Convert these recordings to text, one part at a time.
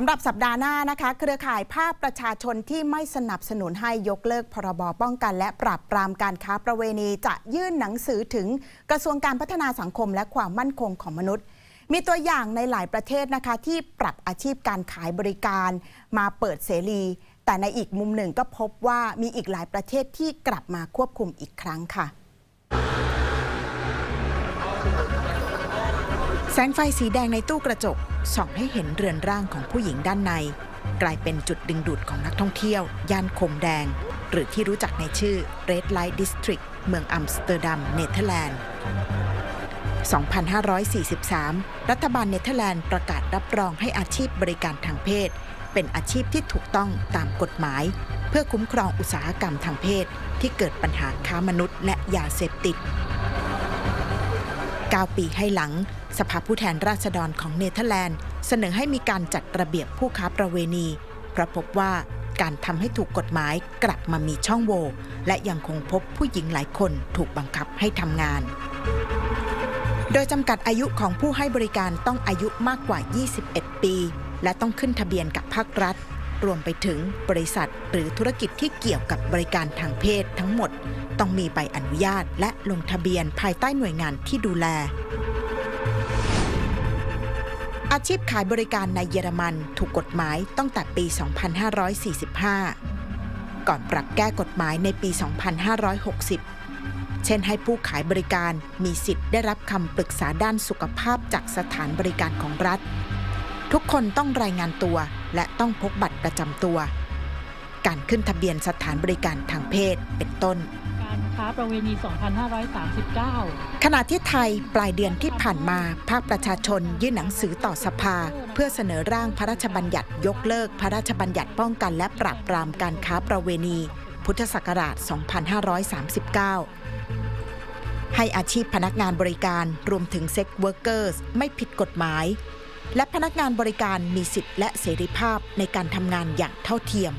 สำหรับสัปดาห์หน้านะคะ เครือข่ายภาคประชาชนที่ไม่สนับสนุนให้ยกเลิกพรบป้องกัน และปราบปรามการค้าประเวณีจะยื่นหนังสือถึงกระทรวงการพัฒนาสังคมและความมั่นคงของมนุษย์ มีตัวอย่างในหลายประเทศนะคะ ที่ปรับอาชีพการขายบริการมาเปิดเสรี แต่ในอีกมุมหนึ่งก็พบว่ามีอีกหลายประเทศที่กลับมาควบคุมอีกครั้งค่ะแสงไฟสีแดงในตู้กระจก ส่องให้เห็นเรือนร่างของผู้หญิงด้านใน กลายเป็นจุดดึงดูดของนักท่องเที่ยว ย่านคมแดง หรือที่รู้จักในชื่อ Red Light District เมืองอัมสเตอร์ดัมเนเธอร์แลนด์ 2543 รัฐบาลเนเธอร์แลนด์ประกาศรับรองให้อาชีพบริการทางเพศ เป็นอาชีพที่ถูกต้องตามกฎหมาย เพื่อคุ้มครองอุตสาหกรรมทางเพศ ที่เกิดปัญหาค้ามนุษย์และยาเสพติด 9 ปีให้หลัง สภาผู้แทนราษฎรของเนเธอร์แลนด์ เสนอให้มีการจัดระเบียบผู้ค้าประเวณีเพราะพบว่าการทำให้ถูกกฎหมายกลับมามีช่องโหว่และยังคงพบผู้หญิงหลายคนถูกบังคับให้ทำงาน โดยจำกัดอายุของผู้ให้บริการต้องอายุมากกว่า 21 ปี และต้องขึ้นทะเบียนกับภาครัฐ รวมไปถึงบริษัทหรือธุรกิจที่เกี่ยวกับบริการทางเพศทั้งหมด ต้องมีใบอนุญาตและลงทะเบียนภายใต้หน่วยงานที่ดูแล อาชีพขายบริการในเยอรมันถูกกฎหมายตั้งแต่ปี 2545 ก่อนปรับแก้กฎหมายในปี 2560เช่นให้ผู้ขายบริการมีสิทธิ์ได้รับคำปรึกษาด้านสุขภาพจากสถานบริการของรัฐ ทุกคนต้องรายงานตัว และต้องพกบัตรประจำตัว การขึ้นทะเบียนสถานบริการทางเพศเป็นต้น การค้าประเวณี 2539 ขณะที่ไทยปลายเดือนที่ผ่านมา ภาคประชาชนยื่นหนังสือต่อสภา เพื่อเสนอร่างพระราชบัญญัติยกเลิกพระราชบัญญัติป้องกันและปราบปรามการค้าประเวณี พุทธศักราช 2539ให้อาชีพพนักงานบริการรวมถึงเซ็กเวิร์กเกอร์สไม่ผิดกฎหมาย และพนักงานบริการมีสิทธิ์และเสรีภาพในการทำงานอย่างเท่าเทียม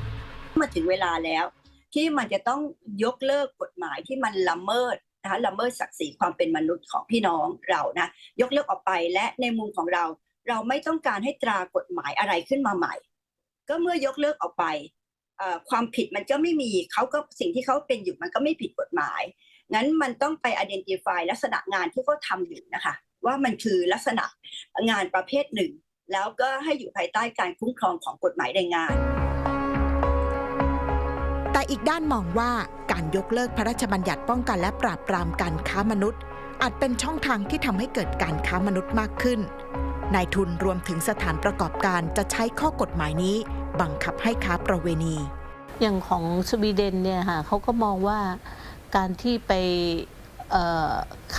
มาถึงเวลาแล้ว ที่มันจะต้องยกเลิกกฎหมายที่มันละเมิดนะคะละเมิดศักดิ์ศรีความเป็นมนุษย์ของพี่น้องเรานะยกเลิกออกไปและในมุมของเรา เราไม่ต้องการให้ตรากฎหมายอะไรขึ้นมาใหม่ ก็เมื่อยกเลิกออกไปความผิดมันก็ไม่มีเขาก็สิ่งที่เขาเป็นอยู่มันก็ไม่ผิดกฎหมายงั้นมันต้องไป identify ลักษณะงานที่เขาทำอยู่นะคะ ว่ามันคือลักษณะงานประเภทหนึ่ง แล้วก็ให้อยู่ภายใต้การคุ้มครองของกฎหมายแรงงาน แต่อีกด้านมองว่าการยกเลิกพระราชบัญญัติป้องกันและปราบปรามการค้ามนุษย์ อาจเป็นช่องทางที่ทำให้เกิดการค้ามนุษย์มากขึ้นนายทุนรวมถึงสถานประกอบการจะใช้ข้อกฎหมายนี้ บังคับให้ค้าประเวณี อย่างของสวีเดนเนี่ยค่ะเขาก็มองว่าการที่ไปเอ่อ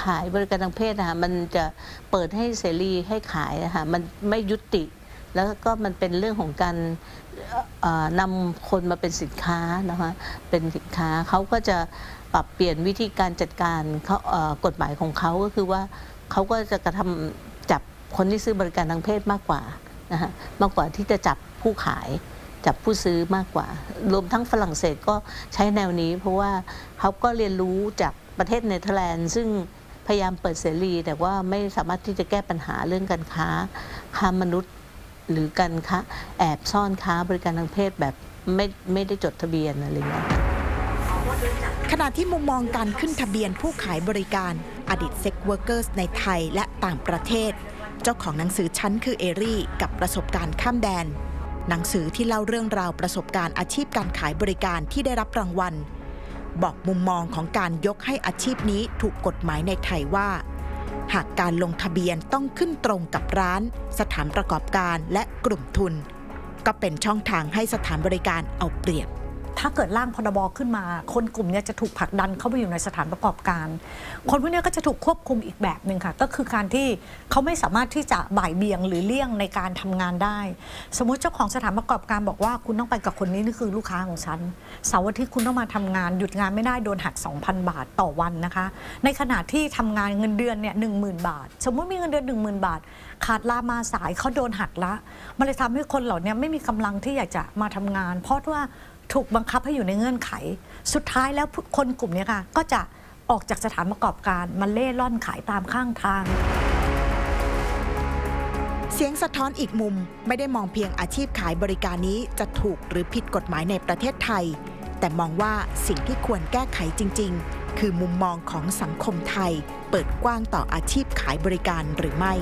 ขายบริการทางเพศนะคะมันจะเปิดให้เสรีให้ขายนะคะมันไม่ยุติ แล้วก็มันเป็นเรื่องของการนำคนมาเป็นสินค้านะคะเป็นสินค้าเขาก็จะปรับเปลี่ยนวิธีการจัดการเขากฎหมายของเขาก็คือว่าเขาก็จะกระทำจับคนที่ซื้อบริการทางเพศมากกว่านะคะมากกว่าที่จะจับผู้ขายจับผู้ซื้อมากกว่า รวมทั้งฝรั่งเศสก็ใช้แนวนี้ เพราะว่าเขาก็เรียนรู้จาก ประเทศเนเธอร์แลนด์ ซึ่งพยายามเปิดเสรี แต่ว่าไม่สามารถที่จะแก้ปัญหาเรื่องการค้าค้ามนุษย์ หรือการค้าแอบซ่อนค้าบริการทางเพศแบบไม่ไม่ได้จดทะเบียนอะไรอย่างเงี้ยขณะที่มุมมองการขึ้นทะเบียนผู้ขายบริการอดีตเซ็กเวิร์กเกอร์สในไทยและต่างประเทศ เจ้าของหนังสือชั้นคือเอรี่กับประสบการณ์ข้ามแดน หนังสือที่เล่าเรื่องราวประสบการณ์อาชีพการขายบริการที่ได้รับรางวัล บอกมุมมองของการยกให้อาชีพนี้ถูกกฎหมายในไทยว่า หากการลงทะเบียนต้องขึ้นตรงกับร้าน สถานประกอบการและกลุ่มทุน ก็เป็นช่องทางให้สถานบริการเอาเปรียบ ถ้าเกิดร่างพรบขึ้นมา คนกลุ่มนี้จะถูกผลักดันเข้าไปอยู่ในสถานประกอบการ คนพวกนี้ก็จะถูกควบคุมอีกแบบหนึ่งค่ะ ก็คือการที่เขาไม่สามารถที่จะบ่ายเบี่ยงหรือเลี่ยงในการทำงานได้ สมมุติเจ้าของสถานประกอบการบอกว่าคุณต้องไปกับคนนี้นี่คือลูกค้าของฉันเสาร์อาทิตย์คุณต้องมาทำงานหยุดงานไม่ได้โดนหัก 2,000 บาทต่อวันนะคะ ในขณะที่ทำงานเงินเดือนเนี่ยหนึ่งบาท สมมุติมีเงินเดือน 10,000 บาท ขาดลามาสายเขาโดนหักละมันเลยทำให้คนเหล่านี้ไม่มีกำลังที่อยากจะมาทำงาน เพราะว่า ถูกบังคับให้อยู่ในเงื่อนไข สุดท้ายแล้วคนกลุ่มนี้ค่ะ ก็จะออกจากสถานประกอบการมาเล่ร่อนขายตามข้างทาง เสียงสะท้อนอีกมุมไม่ได้มองเพียงอาชีพขายบริการนี้จะถูกหรือผิดกฎหมายในประเทศไทย แต่มองว่าสิ่งที่ควรแก้ไขจริง ๆ คือมุมมองของสังคมไทย เปิดกว้างต่ออาชีพขายบริการหรือไม่